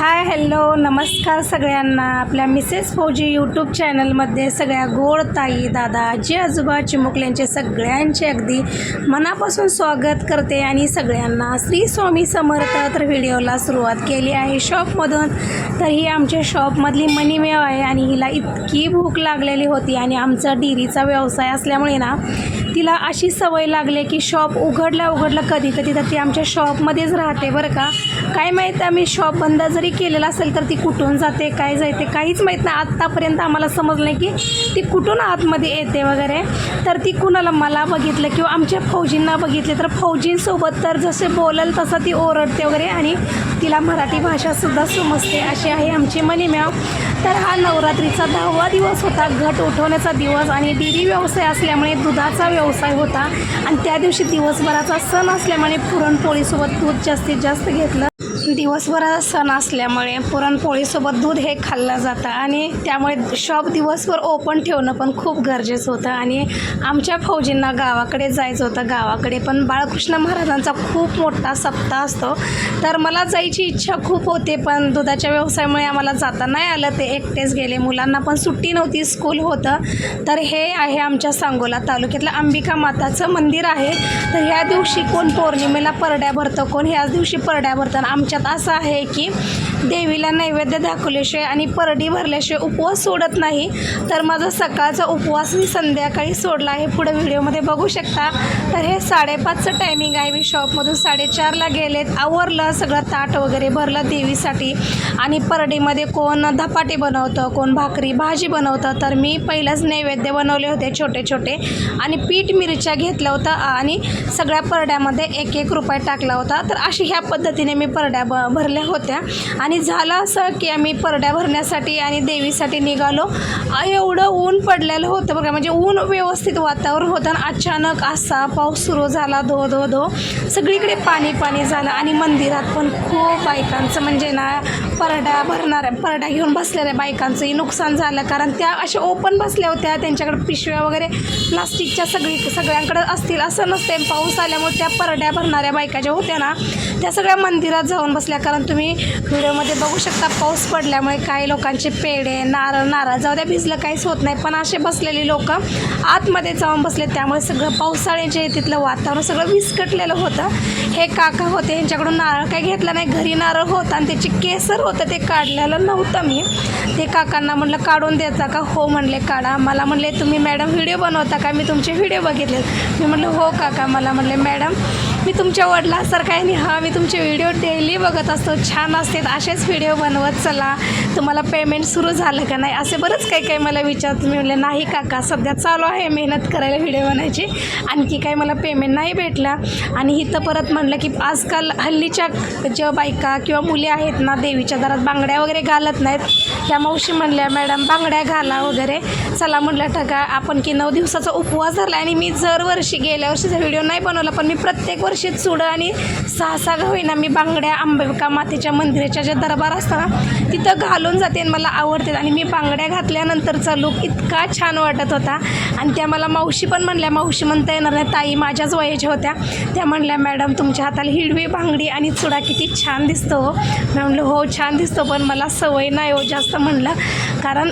Hi hello नमस्कार सगळ्यांना. आपल्या मिसेस फौजी यूट्यूब चॅनलमध्ये सगळ्या गोड ताई दादा आजी आजोबा चिमुकल्यांचे सगळ्यांचे अगदी मनापासून स्वागत करते आणि सगळ्यांना श्री स्वामी समर्थ तर व्हिडिओला सुरुवात केली आहे शॉपमधून. तर ही आमच्या शॉपमधली मनीमेव आहे आणि हिला इतकी भूक लागलेली होती आणि आमचा डेअरीचा व्यवसाय असल्यामुळे ना तिला अशी सवय लागली की शॉप उघडल्या उघडलं कधी कधी तर ती आमच्या शॉपमध्येच राहते बरं का. काय माहीत आम्ही शॉप बंद जरी केलेला असेल तर ती कुठून जाते काय जाते काहीच माहीत नाही. आत्तापर्यंत आम्हाला समजलं नाही की ती कुठून आतमध्ये येते वगैरे. तर ती कुणाला मला बघितलं किंवा आमच्या फौजींना बघितले तर फौजींसोबत तर जसे बोलल तसं ती ओरडते वगैरे आणि तिला मराठी भाषासुद्धा समजते. अशी आहे आमची मनीम्याव तर हा नवरात्रीचा दहावा दिवस होता. घट उठवण्याचा दिवस आणि डेअरी व्यवसाय असल्यामुळे दुधाचा व्यवसाय व्यवसाय होता. आणि त्या दिवशी दिवसभराचा सण असल्यामुळे पुरणपोळीसोबत दूध जास्तीत जास्त घेतलं. दिवसभराचा सण असल्यामुळे पुरणपोळीसोबत दूध हे खाल्लं जातं आणि त्यामुळे शॉप दिवसभर ओपन ठेवणं पण खूप गरजेचं होतं. आणि आमच्या फौजींना गावाकडे जायचं होतं. गावाकडे पण बाळकृष्ण महाराजांचा खूप मोठा सप्ताह असतो. तर मला जायची इच्छा खूप होते पण दुधाच्या व्यवसायामुळे आम्हाला जाता नाही आलं. ते एकटेच गेले. मुलांना पण सुट्टी नव्हती स्कूल होतं. तर हे आहे आमच्या सांगोला तालुक्यातलं अंबिका माताचं मंदिर आहे. तर ह्या दिवशी कोण पौर्णिमेला परड्या भरतं कोण ह्याच दिवशी परड्या भरतं. आमच्या आमच्यात असं आहे की देवीला नैवेद्य दाखवल्याशिवाय आणि परडी भरल्याशिवाय उपवास सोडत नाही. तर माझा सकाळचा उपवास मी संध्याकाळी सोडला आहे. पुढे व्हिडिओमध्ये बघू शकता. तर हे साडेपाचचं टायमिंग आहे. मी शॉपमधून साडेचारला गेलेत. आवरलं सगळं ताट वगैरे भरलं देवीसाठी. आणि परडीमध्ये कोण धपाटे बनवतं कोण भाकरी भाजी बनवतं. तर मी पहिलंच नैवेद्य बनवले होते छोटे छोटे. आणि पीठ मिरच्या घेतलं होतं आणि सगळ्या परड्यामध्ये एक एक रुपये टाकला होता. तर अशी ह्या पद्धतीने मी परड्या ब भरल्या होत्या. आणि झालं असं की आम्ही परड्या भरण्यासाठी आणि देवीसाठी निघालो. एवढं ऊन पडलेलं होतं बघा. म्हणजे ऊन व्यवस्थित वातावरण होतं आणि अचानक असा पाऊस सुरू झाला धो धो धो. सगळीकडे पाणी पाणी झालं आणि मंदिरात पण खूप बायकांचं म्हणजे ना परड्या भरणाऱ्या परड्या घेऊन बसलेल्या बायकांचंही नुकसान झालं. कारण त्या अशा ओपन बसल्या होत्या. त्यांच्याकडे पिशव्या वगैरे प्लास्टिकच्या सगळी सगळ्यांकडे असतील असं नसते पाऊस आल्यामुळे त्या परड्या भरणाऱ्या बायका ज्या होत्या ना त्या सगळ्या मंदिरात जाऊन बसल्या कारण तुम्ही व्हिडिओमध्ये बघू शकता पाऊस पडल्यामुळे काही लोकांचे पेढे नारळ नारळ जाऊ द्या भिजलं काहीच होत नाही. पण असे बसलेली लोक आतमध्ये जाऊन बसले त्यामुळे सगळं पावसाळ्याचे तिथलं वातावरण सगळं विस्कटलेलं होतं. हे काका होते यांच्याकडून नारळ काही घेतला नाही. घरी नारळ होता आणि त्याचे केसर होतं ते काढलेलं नव्हतं मी. ते काकांना म्हटलं काढून द्यायचा का? हो म्हणले काढा. मला म्हणले तुम्ही मॅडम व्हिडिओ बनवता का? मी तुमचे व्हिडिओ बघितले मी म्हटलं हो काका. मला म्हणले मॅडम मी तुमच्या वडिलांसारखा आहे आणि हा मी तुमचे व्हिडिओ डेली बघत असतो. छान असतात असेच व्हिडिओ बनवत चला. तुम्हाला पेमेंट सुरू झालं का नाही? असे बरंच काही काही मला विचारत मी म्हणले नाही काका सध्या चालू आहे मेहनत करायला व्हिडिओ बनायची. आणखी काही मला पेमेंट नाही भेटला. आणि इथं परत म्हणलं की आजकाल हल्लीच्या ज्या बायका किंवा मुली आहेत ना देवीच्या दारात बांगड्या वगैरे घालत नाहीत. त्या मावशी म्हणल्या मॅडम बांगड्या घाला वगैरे. चला म्हटलं ठका आपण की नऊ दिवसाचा उपवास झाला आणि मी दरवर्षी गेल्या वर्षीचा व्हिडिओ नाही बनवला पण मी प्रत्येक वर्षी चुडं आणि सहा सहा होईना मी बांगड्या अंबिका मातेच्या मंदिराच्या ज्या दरबार असताना तिथं घालून जाते आणि मला आवडते. आणि मी बांगड्या घातल्यानंतरचा लुक इतका छान वाटत होता. आणि त्या मला मावशी पण म्हणल्या मावशी म्हणता येणार नाही ताई माझ्याच वयाच्या होत्या. त्या म्हणल्या मॅडम तुमच्या हाताला हिरवी बांगडी आणि चुडा किती छान दिसतो हो. मी म्हणलं हो छान दिसतो पण मला सवय नाही हो जास्त म्हणलं. कारण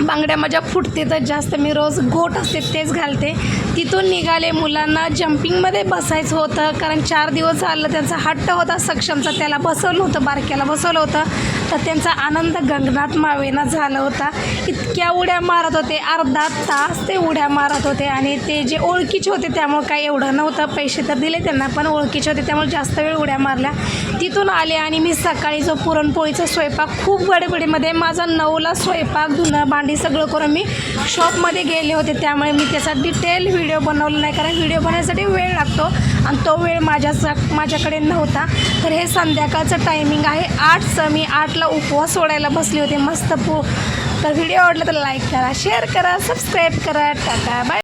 बांगड्या माझ्या फुटते तर जास्त मी रोज गोट असते तेच घालते. तिथून निघाले. मुलांना जम्पिंगमध्ये बसायचं होतं. कारण चार दिवस झालं त्यांचा हट्ट होता सक्षमचा. त्याला बसवलं होतं बारक्याला बसवलं होतं. तर त्यांचा आनंद गंगनात मावेना झाला होता. इतक्या उड्या मारत होते. अर्धा तास ते उड्या मारत होते. आणि ते जे ओळखीचे होते त्यामुळे काही एवढं नव्हतं. पैसे तर दिले त्यांना पण ओळखीचे होते. त्यामुळे जास्त वेळ उड्या मारल्या. तिथून आले आणि मी सकाळी जो पुरणपोळीचा स्वयंपाक खूप गडबडीमध्ये माझा नऊला स्वयंपाक धुणं भांडी सगळं करून मी शॉपमध्ये गेले होते. त्यामुळे मी त्याचा डिटेल व्हिडिओ बनवला नाही कारण व्हिडिओ बनवण्यासाठी वेळ लागतो आणि तो वेळ माझ्या माझ्याकडे नव्हता. तर हे संध्याकाळचं टायमिंग आहे. आठचं मी आठला उपवास सोडायला बसली होती. मस्त पो तर व्हिडिओ आवडला तर लाईक करा शेअर करा सबस्क्राईब करा. Tata bye